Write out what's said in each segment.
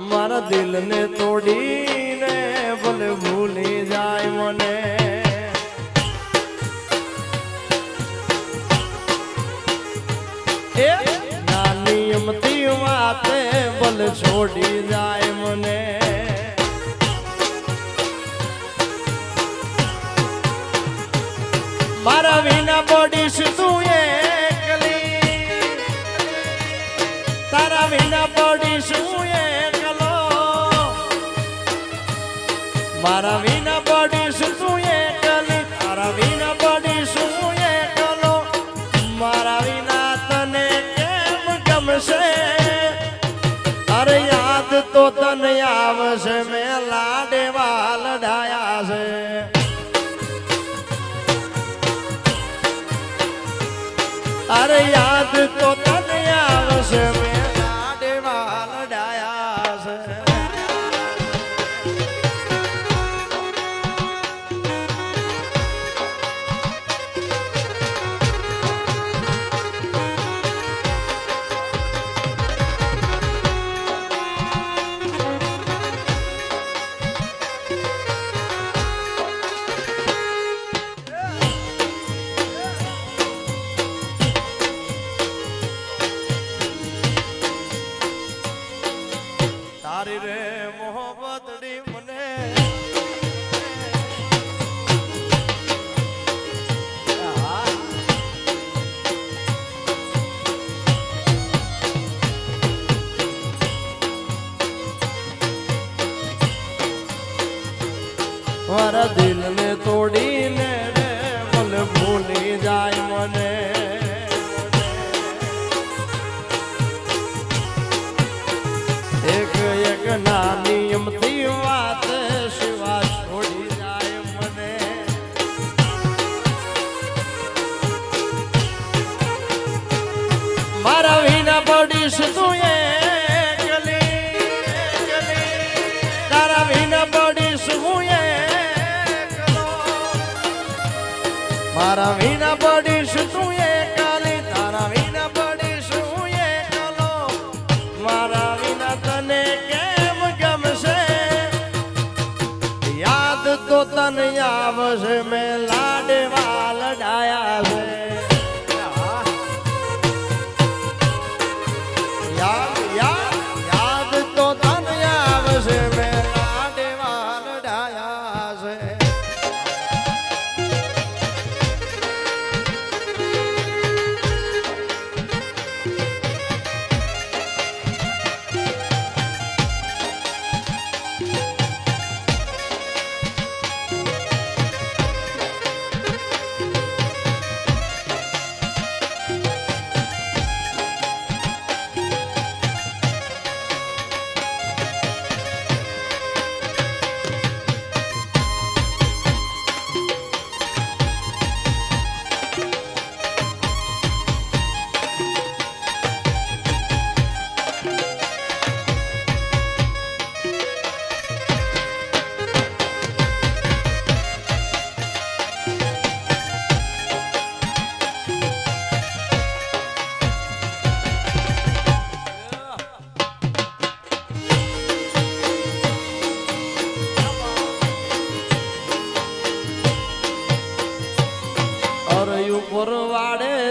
મારા દિલને તોડીને ભલે ભૂલી જાય મને. એ નાની અમતી ભલે છોડી જાય મને. મારા વિના પડીશ તું એકલી મારા વિના પડીશ તું એકલી. મારા વિના પડીશ હું એકલો. મારા વિના તને કેમ ગમશે? અરે યાદ તો તને આવશે મેં તો તન આવશે મેં લાડવા લડાયા છે.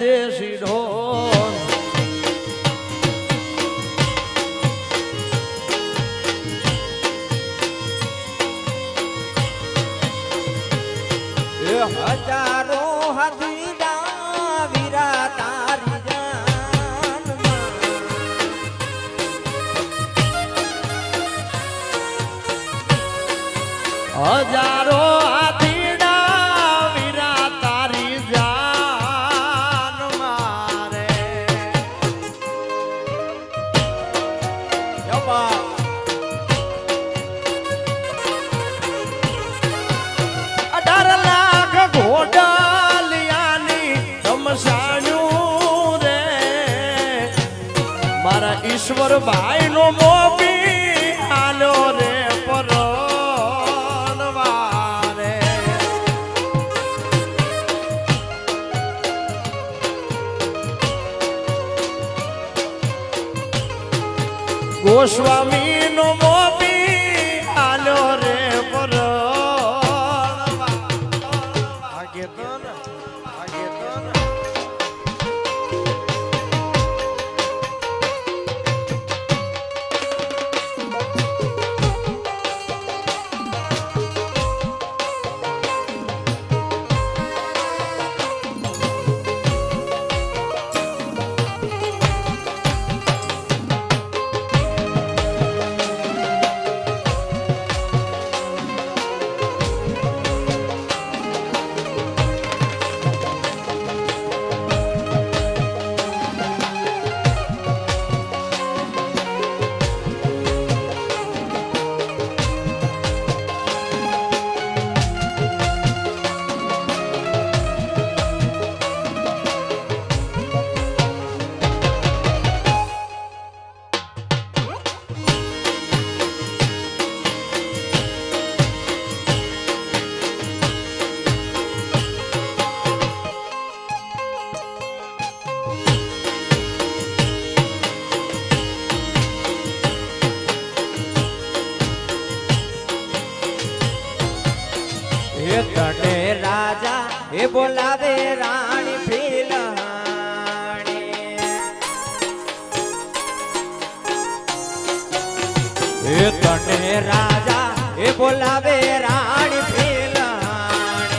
દેશી ઢોલ. એ અઢાર લાખ ઘોડાલિયાની તમસાણ્યું રે. મારા ઈશ્વર ભાઈ નો મોબી ને રાજા એ બોલાવે રાણી ફીલહાણી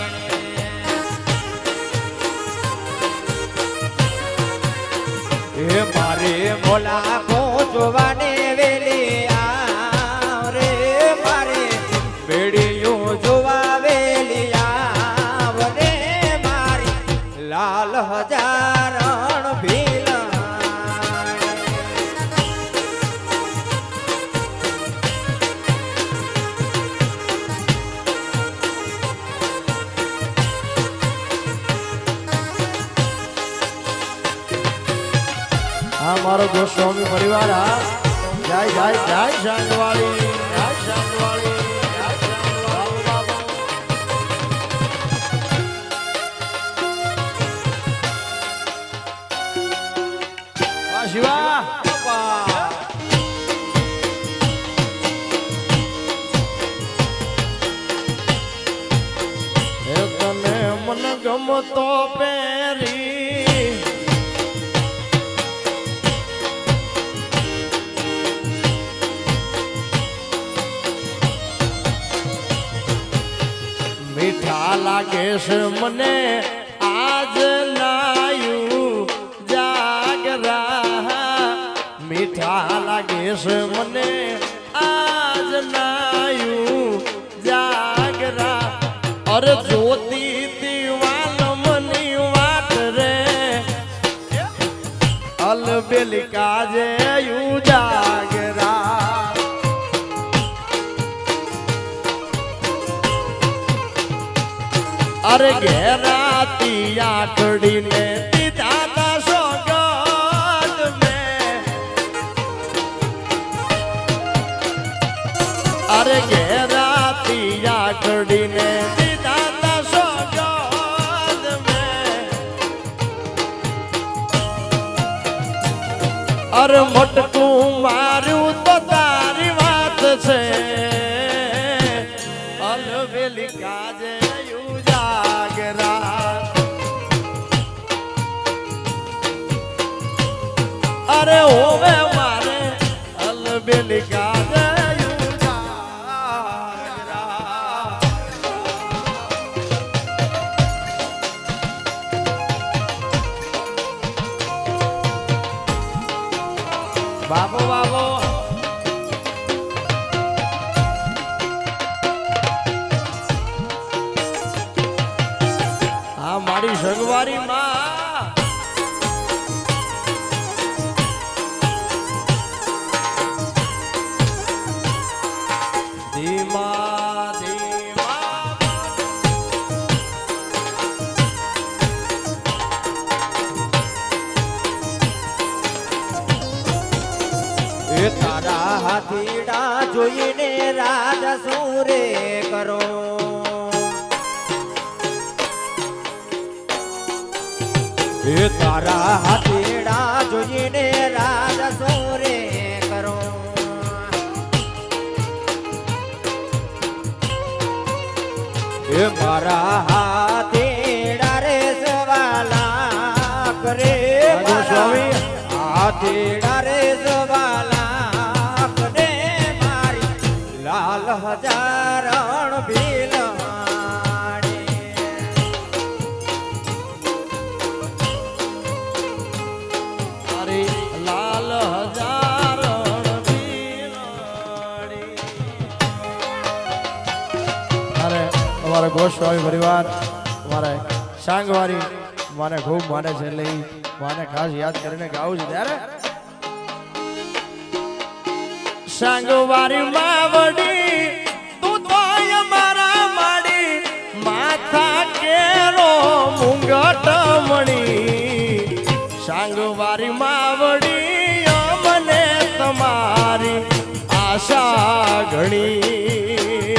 હે મારે મોલાકો આ મારો ગોસ્વામી પરિવાર, હા. જય જય જય શાંતવાળી જય શાંતવાળી શિવા. તને મન ગમતો પહેરી છે મને આજ લાયું જાગરા મીઠા લાગેશ મને આજ લાયું જાગરા અરે જોતી અરે ઘેરાતી આકડીને દીધા તા સોગંદ મેં અરે ઘેરાતી આકડીને દીધા તા સોગંદ મેં અરે મટકું જોઈને રાજા સૂરે કરો? હે તારા હાથેડા જોઈને રાજા સૂરે કરો? હે મારા હાથેડા રે સવાલા કરે સ્વામી. હાથેડા હજારણ ભીલ મારી લાલ હજાર રણવીરણી. અરે અમારા ગોસ્વામી પરિવાર અમારે સાંગવારી મને ખૂબ માને છે એટલે મને ખાસ યાદ કરીને ગાવું છે ત્યારે સાંગવારી તું મુંગટ મણી સાંગવારી માવડી અમને તમારી આશા ઘણી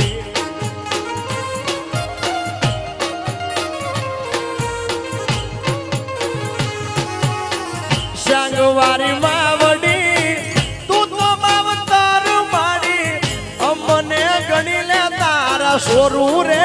સાંગવારી માવડી તું તો માવતર માડી અમને ગણી લે તારા સોરું રે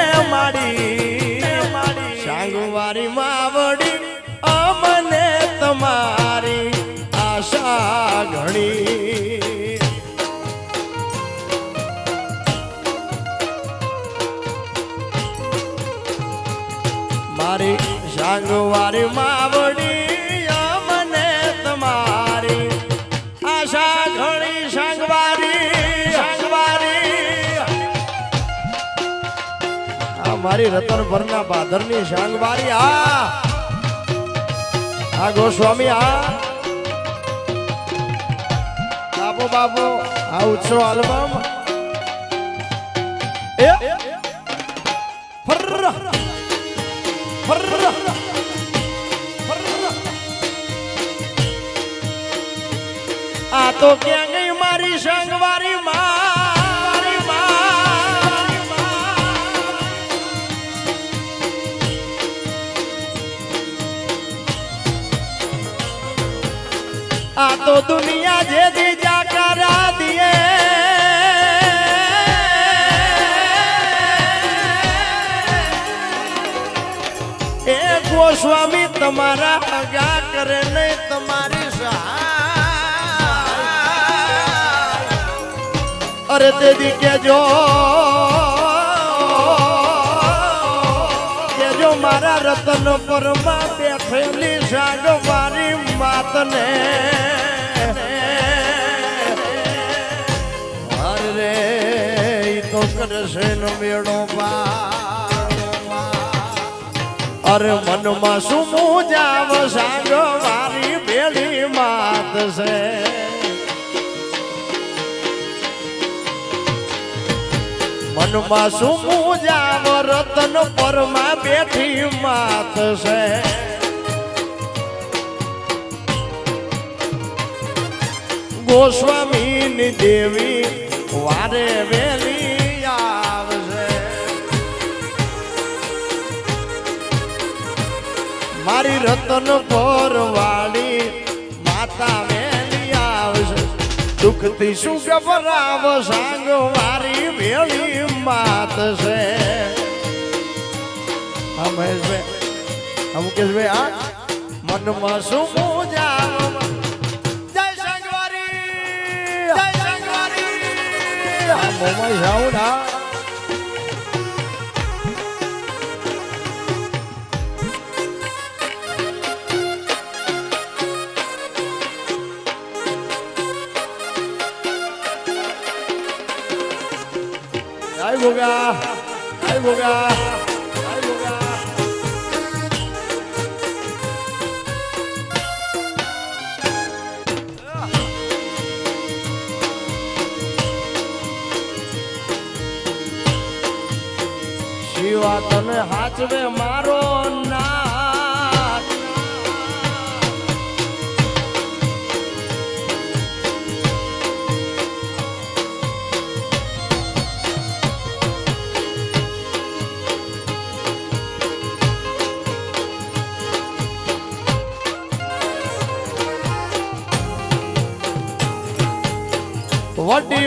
મારી સાંગવારી માવડી મને તમારી આશા ઘણી સાંગવારી સાંગવારી. આ મારી રતન બાદરની સાંગવારી, આ. આ ગોસ્વામી, આ. બાપુ બાપુ આ ઉત્સવ આલ્બમ. આ તો ક્યાં ગઈ મારી સંગવારી આ તો દુનિયા જે દી જાકારા દિયે એ ગોસ્વામી તમારા હગા કરે નહીં અરે તેદી કેજો. કેજો મારા રતન પરમાં બેઠેલી સાગવારી માતને. અરે તો કરશે મેળો અરે મનમાં શું મુજાવ સાંગ મારી બેડી માત છે મનમાં શું મુજાવ રતન પરમાં બેઠી માત છે. ગોસ્વામીની દેવી વારે વેલી આવશે. મારી રતન પર વાળી માતા દુઃખથી શું ગભરાવ? સાંગ મારી વેલી માત છે. હા, મહેશભાઈ. હા, મુકેશભાઈ, હા? મનમાં શું પૂજા જય સંગવારી! જય સંગવારી! આ મોમાં જાઉં ના ગોગા જય ગોગા શિવા તને હાચવે મારો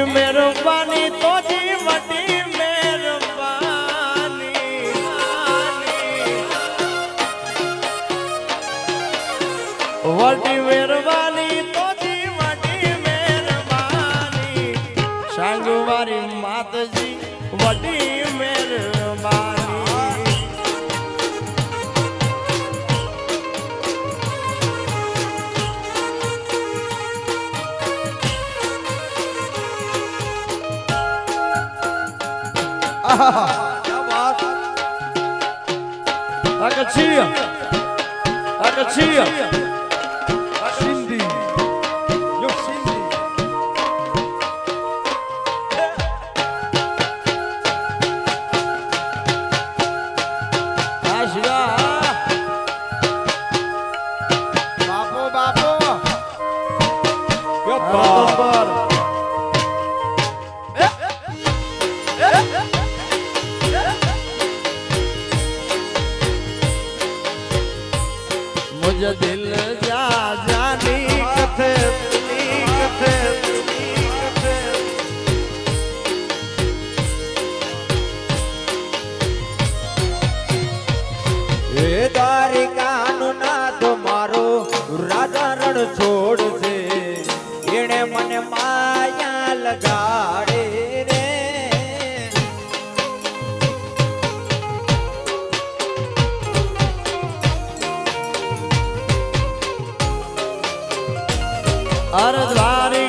વડી આ કચ્છી આ કચ્છી સિંધી જો સિંધી આ શિયા બાપો બાપો યો બાપો Yeah. dia de અરે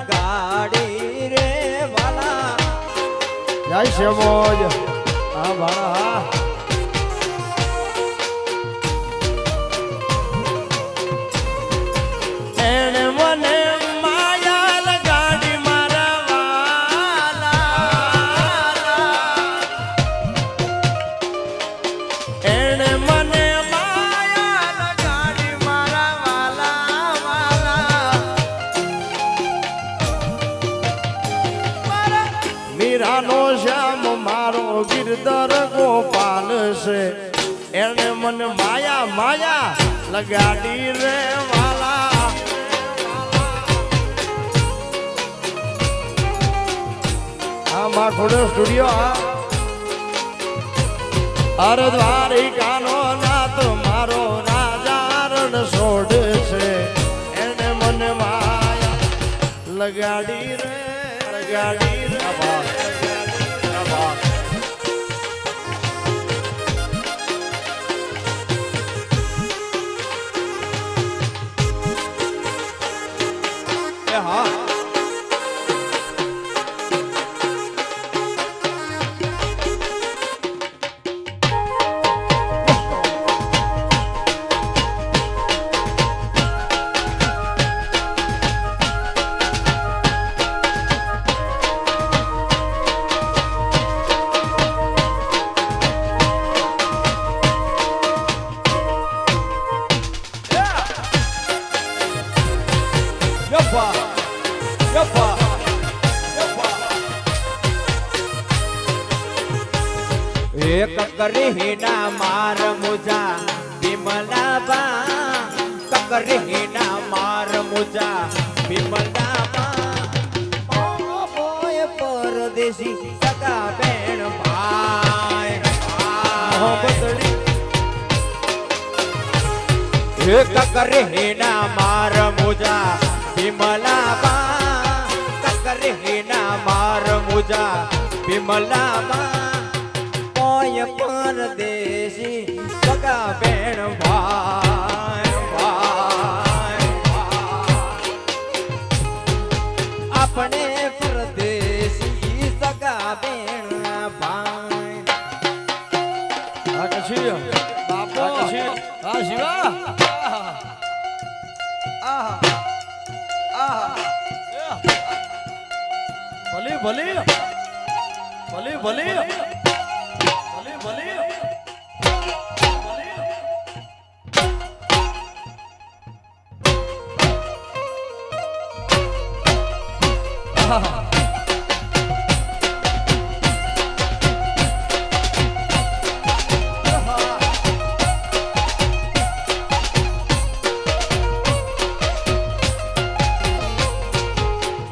લગાડી રે વાલા. જય શમોજ હા ભાણા હા લગાડી રે વાલા. આ માખોડો સ્ટુડિયો આ. અરે દ્વારિકાનો નાથ મારો રાજા રણ છોડ છે. એને મને માયા. લગાડી રે લગાડી રે. પરદેશી સગા બેણ ભાઈ એક કરીના માર મુજા વિમલામાં કકરે હેના માર મુજા બિમલાબા ઓય પરદેશી સગા બેણ ભાઈ આપણે પરદેશી સગા બેણ ભાઈ. કશી બાપો. આ શિવા. આહા. આહા. ભલે ભલે. ભલે ભલે. ભલે ભલે. આહા